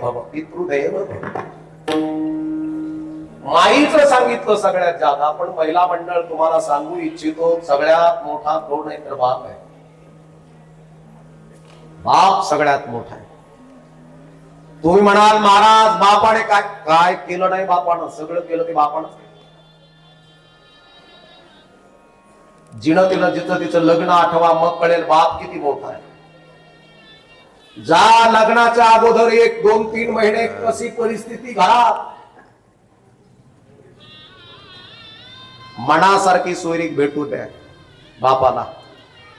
भव पितृदेव भव. माईचं सांगितलं सगळ्यात जादा पण पहिला मंडळ तुम्हाला सांगू इच्छितो सगळ्यात मोठा कोण आहे तर बाप आहे. बाप सगळ्यात मोठा आहे. तुम्ही म्हणाल महाराज बापाने काय काय केलं नाही बापानं? सगळं केलं ते बापानं जिणं तिला जिथं तिचं लग्न आठवा मग कळेल बाप किती मोठा आहे. जा लग्नाच्या अगोदर एक दोन तीन महिने कशी परिस्थिती घरात मनासारखी सोयरीक भेटू द्या बापाला.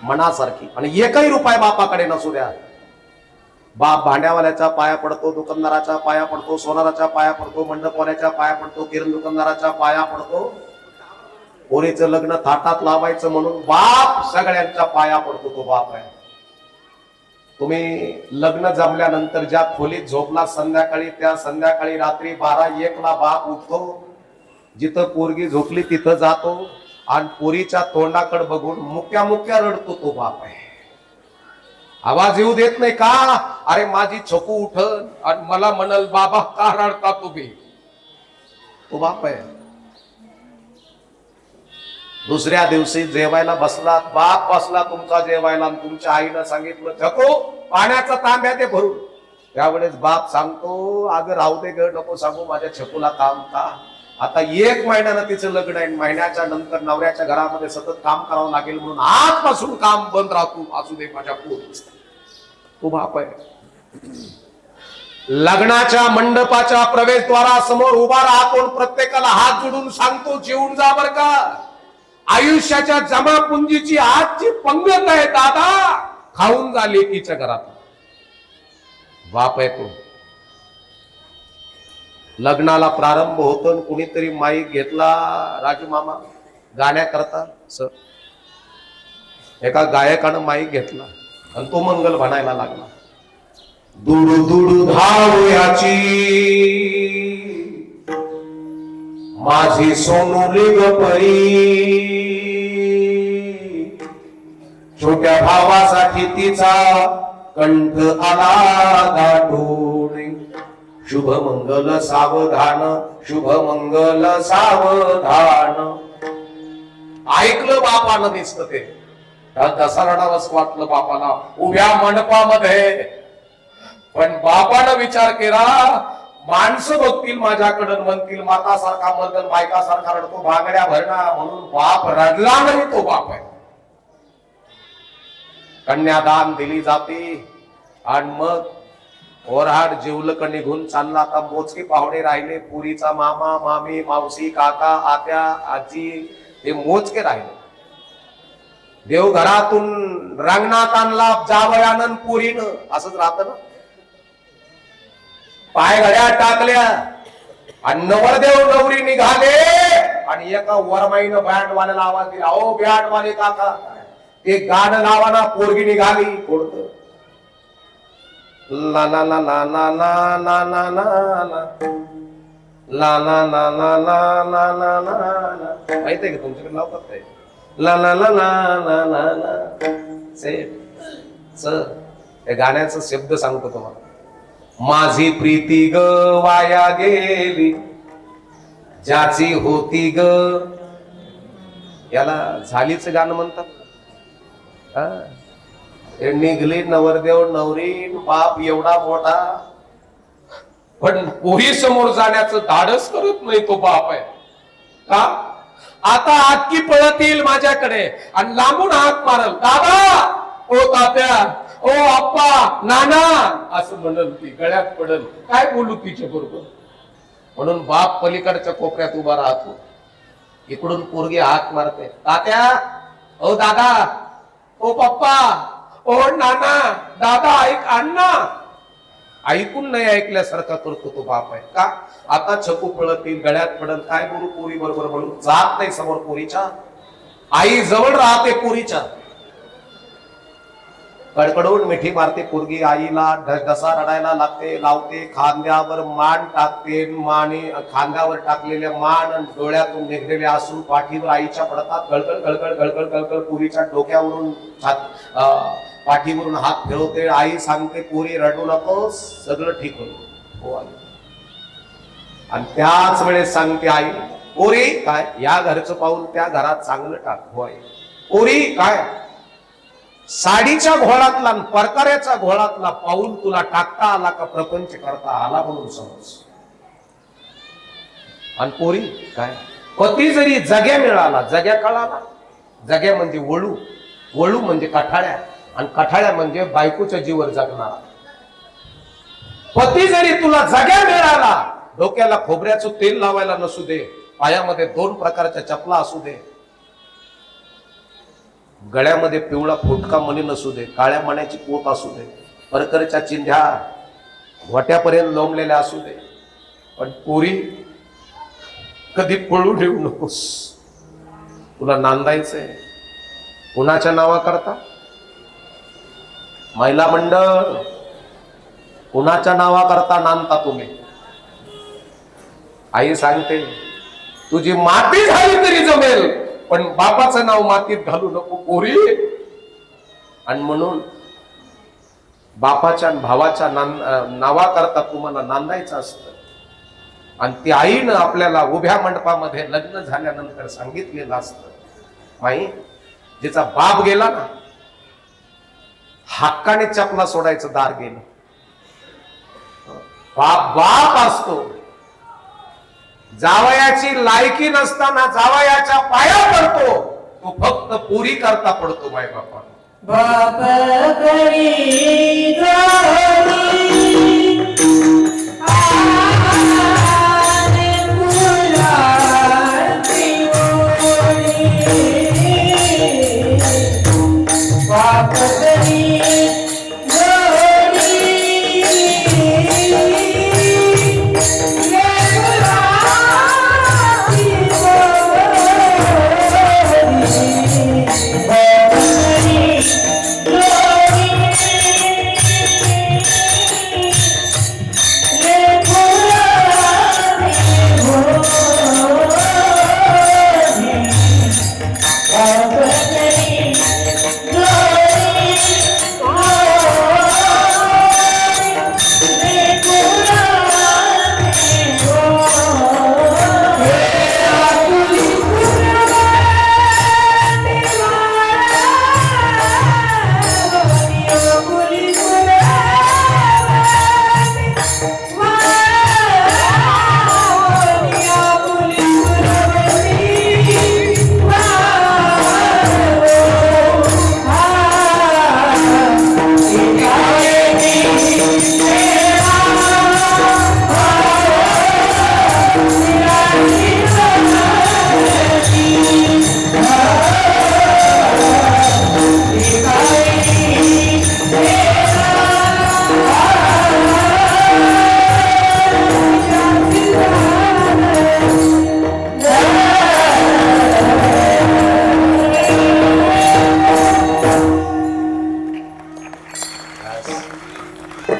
मनासारखी. आणि एकही रुपये बापाकडे नसू द्या. बाप भांड्यावाल्याच्या पाया पडतो दुकानदाराच्या पाया पडतो सोनाराच्या पाया पडतो मंडपवाल्याच्या पाया पडतो किरण दुकानदाराच्या पाया पडतो. पोरीचं लग्न थाटात लावायचं म्हणून बाप सगळ्यांच्या पाया पडतो तो बाप आहे. तुम्ही लग्न जमल्यानंतर ज्या खोलीत झोपला संध्याकाळी त्या संध्याकाळी रात्री बारा एक ला बाप उठतो. जिथं पोरगी झोपली तिथं जातो. आणि पोरीच्या तोंडाकडे बघून मुक्या मुक्या रडतो तो बाप आहे. आवाज येऊ देत नाही का? अरे माझी छोकू उठल आणि मला म्हणल बाबा का रडता तुम्ही? तो बाप आहे. दुसऱ्या दिवशी जेवायला बसला बाप बसला तुमचा जेवायला तुमच्या आईनं सांगितलं थको पाण्याचा तांब्या ते भरून. त्यावेळेस बाप सांगतो अगं राहू दे ग नको सांगू माझ्या छकूला काम का? आता एक महिन्यानं तिचं लग्न आहे महिन्याच्या नंतर नवऱ्याच्या घरामध्ये सतत काम करावं लागेल म्हणून आजपासून काम बंद राहतो असू दे माझ्या पोरीच तू बाप आहे. लग्नाच्या मंडपाच्या प्रवेशद्वारासमोर उभा राहतो आणि प्रत्येकाला हात जोडून सांगतो जेवून जा बर का. आयुष्याच्या जमापुंजीची आजची पंगत आहे दादा. खाऊन जा लेकीच्या घरात. बाप आहे तो. लग्नाला प्रारंभ होतो आणि कुणीतरी माईक घेतला राजू मामा. गाण्याकरता सर. एका गायकानं माईक घेतला आणि तो मंगल म्हणायला लागला. दुडू दुडू धावयाची. माझी सोनुली ग परी. छोट्या भावासाठी तिचा कंठ आला दाटून शुभ मंगल सावधान शुभ मंगल सावधान. ऐकलं बापानं दिसत ते. तसा वाटलं बापाला उभ्या मंडपामध्ये. पण बापानं विचार केला माणसं बघतील माझ्याकडं म्हणतील माता सारखा मर्दन बायका सारखा रडतो भागड्या भरणा म्हणून बाप रडला नाही तो बाप आहे. कन्यादान दिली जाते आणि मग ओरहाड जिवलक निघून चालला. आता मोजके पाहुणे राहिले पुरीचा मामा मामी मावशी काका आत्या आजी हे मोजके राहिले. देवघरातून रंगनाथ आणला जावयानंद पुरीनं. असंच राहत ना? पाय घड्या टाकल्या आणि नवरदेव नवरी निघाले आणि एका वरमाईनं बँडवाल्याला आवाज दिला ओ बँडवाले काका ते गाणं लावाना पोरगी निघाली कोणतं ला ला ला ला ला ला ला ला ला ला ला ला ला ला ला ला ला माहीत आहे का तुमच्याकडे लावतात काय ला ला ला ला ला ला ला सेफ सर त्या गाण्याचा शब्द सांगतो तुम्हाला माझी प्रीती ग वाया गेली. ज्याची होती ग याला झालीच गाणं म्हणतात. निघली नवरदेव नवरीन बाप एवढा मोठा. पण पोरी समोर जाण्याचं धाडस करत नाही तो बाप आहे. का? आता आटकी पळत येईल माझ्याकडे आणि लांबून हात मारल. दादा ओ तात्या ओ आप्पा नाना. असं म्हणल ती गळ्यात पडल. काय बोलू तिच्या बरोबर? म्हणून बाप पलीकडच्या कोपऱ्यात उभा राहतो. इकडून पोरगी हाक मारते. तात्या ओ दादा. ओ पप्पा. ओ नाना दादा ऐक अण्णा. ऐकून नाही ऐकल्यासारखा करतो तो बाप आहे. का? आता छकू पळतील गळ्यात पडत. काय बोलू पोरी बरोबर म्हणून? जात नाही समोर पोरीच्या. आई जवळ राहते पोरीच्या. कडकडून मिठी मारते पोरगी आईला ढसा रडायला लागते लावते खांद्यावर मान टाकते माने खांद्यावर टाकलेल्या मान डोळ्यातून निघलेले आसू पाठीवर आईच्या पडतात गळकड गळकड गळकड गळकड पुरीच्या डोक्यावरून पाठीवरून हात फिरवते. आई सांगते पोरी रडू नको सगळं ठीक होईल. हो आई. आणि त्याच वेळेस सांगते आई पोरी काय या घरचं पाऊल त्या घरात चांगलं टाक. हो आई. पोरी काय साडीच्या घोळातला आणि परकाऱ्याच्या घोळातला पाऊल तुला टाकता आला का प्रपंच करता आला म्हणून समज आणि पोरी काय? पती जरी जग्या मिळाला जग्या कळाला. जग्या म्हणजे वळू. वळू म्हणजे कठाळ्या. आणि कठाळ्या म्हणजे बायकोच्या जीवर जगणारा. पती जरी तुला जग्या मिळाला डोक्याला खोबऱ्याचं तेल लावायला नसू दे पायामध्ये दोन प्रकारच्या चपला असू दे गळ्यामध्ये पिवळा फुटका मणी नसू दे काळ्या मण्याची पोत असू दे परकरच्या चिंध्या घोट्यापर्यंत लोंबलेल्या असू दे. पण पोरी कधी पळू ठेवू नकोस. तुला नांदायचंय. कुणाच्या नावा करता महिला मंडळ कुणाच्या नावा करता नांदता तुम्ही? आई सांगते तुझी माती झाली तरी जमेल. पण बापाचं नाव मातीत घालू नको पोरी. आणि म्हणून बापाच्या भावाच्या नांद नावा करता तुम्हाला नांदायचं असतं. आणि ती आईनं आपल्याला उभ्या मंडपामध्ये लग्न झाल्यानंतर सांगितलेलं असतं. माई जिचा बाप गेला ना हक्काने चपला सोडायचं दार गेलं. बाप बाप असतो. जावयाची लायकी नसताना जावयाच्या पाया पडतो तो फक्त पुरी करता पडतो बाय बापा बाबा